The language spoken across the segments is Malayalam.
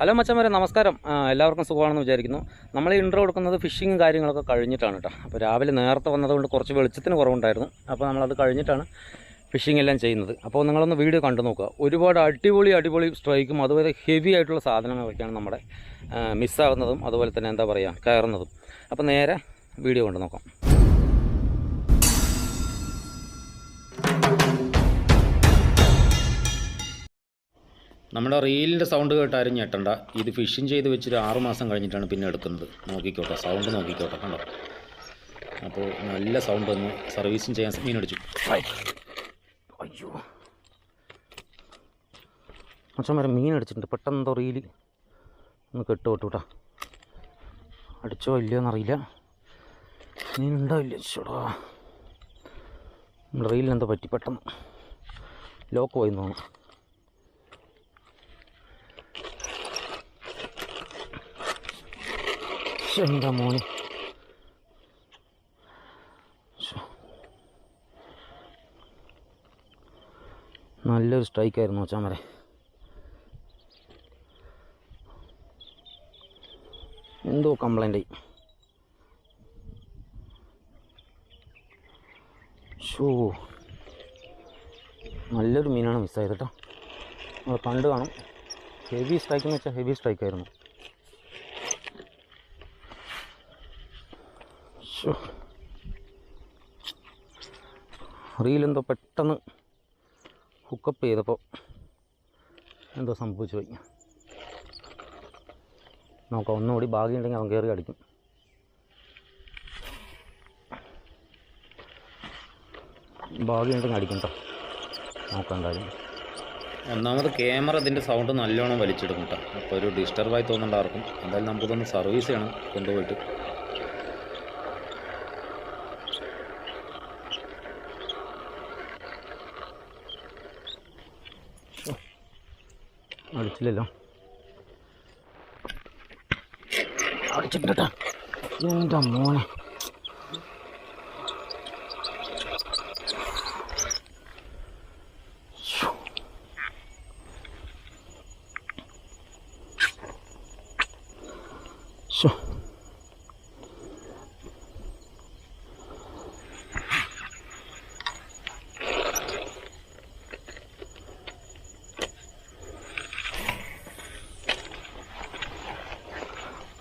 ഹലോ മച്ചന്മാരെ നമസ്കാരം. എല്ലാവർക്കും സുഖമാണെന്ന് വിചാരിക്കുന്നു. നമ്മൾ ഇൻട്രോ കൊടുക്കുന്നത് ഫിഷിങ്ങും കാര്യങ്ങളൊക്കെ കഴിഞ്ഞിട്ടാണ് കേട്ടോ. അപ്പോൾ രാവിലെ നേരത്തെ വന്നതുകൊണ്ട് കുറച്ച് വെളിച്ചത്തിന് കുറവുണ്ടായിരുന്നു. അപ്പോൾ നമ്മളത് കഴിഞ്ഞിട്ടാണ് ഫിഷിംഗ് എല്ലാം ചെയ്യുന്നത്. അപ്പോൾ നിങ്ങളൊന്ന് വീഡിയോ കണ്ടു നോക്കുക. ഒരുപാട് അടിപൊളി അടിപൊളി സ്ട്രൈക്കും അതുപോലെ ഹെവി ആയിട്ടുള്ള സാധനങ്ങളൊക്കെയാണ് നമ്മുടെ മിസ്സാകുന്നതും അതുപോലെ തന്നെ എന്താ പറയുക കയറുന്നതും. അപ്പോൾ നേരെ വീഡിയോ കണ്ടു നോക്കാം. നമ്മുടെ റീലിന്റെ സൗണ്ട് കേട്ടാരും ഞെട്ടണ്ട. ഇത് ഫിഷിങ് ചെയ്ത് വെച്ചിട്ട് ആറ് മാസം കഴിഞ്ഞിട്ടാണ് പിന്നെ എടുക്കുന്നത്. നോക്കിക്കോട്ടെ സൗണ്ട് നോക്കിക്കോട്ടെ കണ്ടോ? അപ്പോൾ നല്ല സൗണ്ട് വന്ന് സർവീസിങ് ചെയ്യാൻ മീൻ അടിച്ചു. അയ്യോ. വരെ മീൻ അടിച്ചിട്ടുണ്ട്. പെട്ടെന്ന് എന്തോ റീൽ ഒന്ന് കെട്ട് അടിച്ചോ ഇല്ലയോ എന്നറിയില്ല. മീൻ ഉണ്ടാവില്ല ചേടാ. നമ്മുടെ റീലിനെന്തോ പറ്റി. പെട്ടെന്ന് ലോക്ക് പോയി തോന്നുന്നു. എന്താ മോനെ. നല്ലൊരു സ്ട്രൈക്കായിരുന്നു വെച്ചാൽ വരെ എന്തോ കംപ്ലൈന്റ് ഷോ നല്ലൊരു മീനാണ് മിസ്സായത് കേട്ടോ നമ്മൾ പണ്ട് കാണും. ഹെവി സ്ട്രൈക്ക് എന്ന് വെച്ചാൽ ഹെവി സ്ട്രൈക്കായിരുന്നു റീലെന്തോ പെട്ടെന്ന് ഹുക്കപ്പ് ചെയ്തപ്പോൾ എന്തോ സംഭവിച്ചു പോയി. നോക്കാം ഒന്നുകൂടി ഭാഗ്യമുണ്ടെങ്കിൽ അവൻ കയറി അടിക്കും. ഭാഗ്യമുണ്ടെങ്കിൽ അടിക്കും കേട്ടോ നോക്കാം എന്തായാലും. ഒന്നാമത് ക്യാമറ ഇതിന്റെ സൗണ്ട് നല്ലോണം വലിച്ചെടുക്കും കേട്ടോ അപ്പോൾ ഒരു ഡിസ്റ്റർബായി തോന്നുന്നുണ്ടാർക്കും എന്തായാലും നമുക്കിതൊന്ന് സർവീസ് ചെയ്യണം കൊണ്ടുപോയിട്ട്. അടിച്ചില്ലല്ലോ അടിച്ചിട്ടാ മോനെ?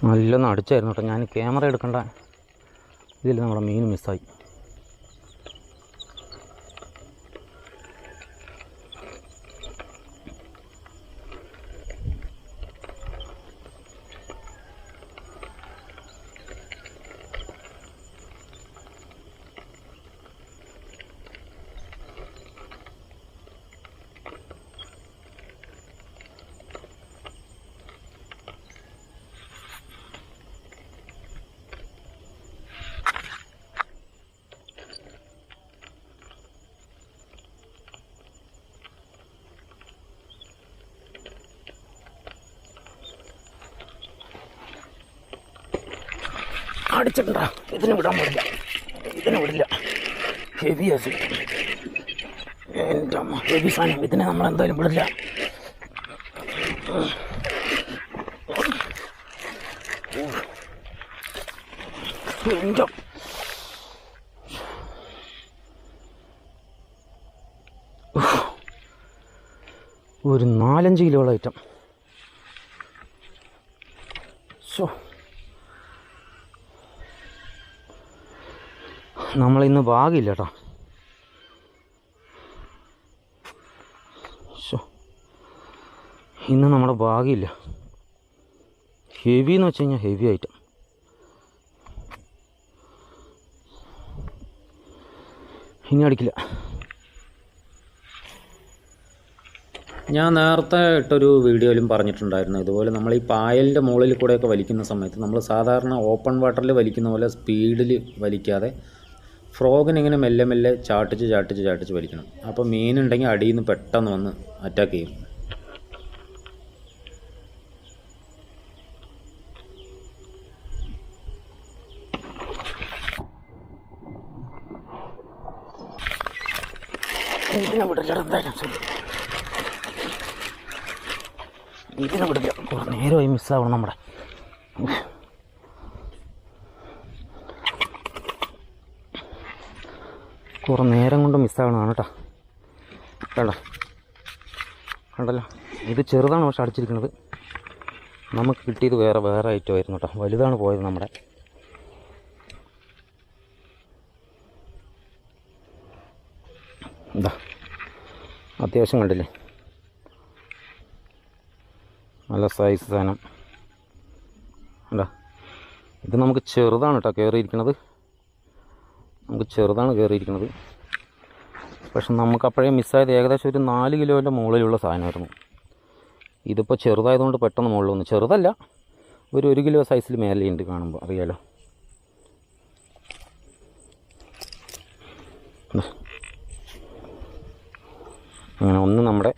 നല്ലൊന്ന് അടിച്ചായിരുന്നു കേട്ടോ. ഞാൻ ക്യാമറ എടുക്കണ്ട. ഇതിൽ നമ്മുടെ മീൻ മിസ്സായി അടിച്ചിട്ടുണ്ടാ ഇതിന് വിടാൻ പാടില്ല. ഇതിന് വിടില്ല. ഹെവി എന്റെ അമ്മ ഹെവി സാധനം. ഇതിനെ നമ്മൾ എന്തായാലും വിടില്ല. ഒരു നാലഞ്ച് കിലോളം ഐറ്റം ഷോ നമ്മളിന്ന് ഭാഗമില്ല കേട്ടോ. ഇന്ന് നമ്മുടെ ഭാഗമില്ല ഹെവി എന്ന് വെച്ച് കഴിഞ്ഞാൽ ഹെവി ഐറ്റം ഇനി അടിക്കില്ല. ഞാൻ നേരത്തെ ഇട്ടൊരു വീഡിയോയിലും പറഞ്ഞിട്ടുണ്ടായിരുന്നു. ഇതുപോലെ നമ്മൾ ഈ പായലിന്റെ മുകളിൽ കൂടെയൊക്കെ വലിക്കുന്ന സമയത്ത് നമ്മൾ സാധാരണ ഓപ്പൺ വാട്ടറിൽ വലിക്കുന്ന പോലെ സ്പീഡിൽ വലിക്കാതെ ഫ്രോഗിന് ഇങ്ങനെ മെല്ലെ മെല്ലെ ചാട്ടിച്ച് ചാട്ടിച്ച് ചാട്ടിച്ച് വലിക്കണം. അപ്പോൾ മീനുണ്ടെങ്കിൽ അടിയിൽ നിന്ന് പെട്ടെന്ന് വന്ന് അറ്റാക്ക് ചെയ്യും. നേരമായി മിസ്സാവണം നമ്മുടെ. കുറേ നേരം കൊണ്ട് മിസ്സാവണതാണ് കേട്ടോ. കേട്ടോ കണ്ടല്ലോ? ഇത് ചെറുതാണ് പക്ഷെ അടിച്ചിരിക്കുന്നത് നമുക്ക് കിട്ടിയത് വേറെ വേറെ ഐറ്റം ആയിരുന്നു കേട്ടോ. വലുതാണ് പോയത് നമ്മുടെ. എന്താ അത്യാവശ്യം കണ്ടില്ലേ? നല്ല സൈസ് സാധനം. അല്ല ഇത് നമുക്ക് ചെറുതാണ് കേട്ടോ കയറിയിരിക്കുന്നത് നമുക്ക് ചെറുതാണ് കയറിയിരിക്കുന്നത്. പക്ഷെ നമുക്ക് അപ്പോഴേ മിസ്സായത് ഏകദേശം ഒരു നാല് കിലോന്റെ മുകളിലുള്ള സാധനമായിരുന്നു. ഇതിപ്പോൾ ചെറുതായതുകൊണ്ട് പെട്ടെന്ന് മുകളിൽ വന്നു. ചെറുതല്ല ഒരു ഒരു കിലോ സൈസിൽ മേലെയുണ്ട് കാണുമ്പോൾ അറിയാലോ. അങ്ങനെ ഒന്ന് നമ്മുടെ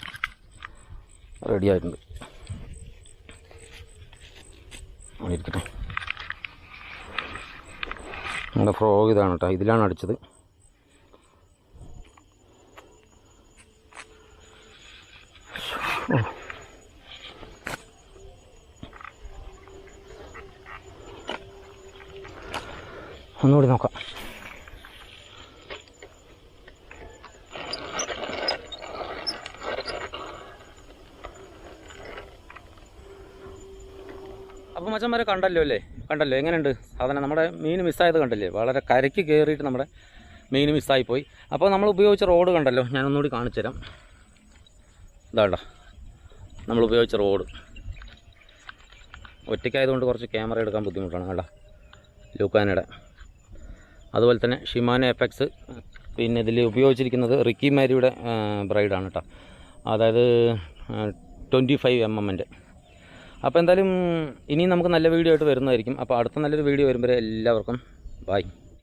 റെഡി ആയിട്ടുണ്ട്. ഇരിക്കട്ടെ. നമ്മുടെ ഫ്രോഗ് ഇതാണ് കേട്ടോ ഇതിലാണ് അടിച്ചത്. ഒന്നുകൂടി നോക്കാം. അപ്പോൾ മച്ചന്മാരെ കണ്ടല്ലോ അല്ലേ? കണ്ടല്ലോ എങ്ങനെയുണ്ട്? സാധനം നമ്മുടെ മീൻ മിസ്സായത് കണ്ടില്ലേ? വളരെ കരയ്ക്ക് കയറിയിട്ട് നമ്മുടെ മീൻ മിസ്സായിപ്പോയി അപ്പോൾ നമ്മൾ ഉപയോഗിച്ച റോഡ് കണ്ടല്ലോ ഞാൻ ഒന്നുകൂടി കാണിച്ചു തരാം ഇതാണ്ടോ നമ്മൾ ഉപയോഗിച്ച റോഡ്. ഒറ്റയ്ക്കായതുകൊണ്ട് കുറച്ച് ക്യാമറ എടുക്കാൻ ബുദ്ധിമുട്ടാണ് കണ്ട? ലൂക്കാനയുടെ. അതുപോലെ തന്നെ ഷിമാന എഫക്സ് പിന്നെ ഇതിൽ ഉപയോഗിച്ചിരിക്കുന്നത് റിക്കി മാരിയുടെ ബ്രൈഡാണ് കേട്ടോ. അതായത് ട്വന്റി ഫൈവ് എം എമ്മിന്റെ അപ്പോൾ എന്തായാലും ഇനിയും നമുക്ക് നല്ല വീഡിയോ ആയിട്ട് വരുന്നതായിരിക്കും. അപ്പോൾ അടുത്ത നല്ലൊരു വീഡിയോ വരുമ്പോൾ എല്ലാവർക്കും ബൈ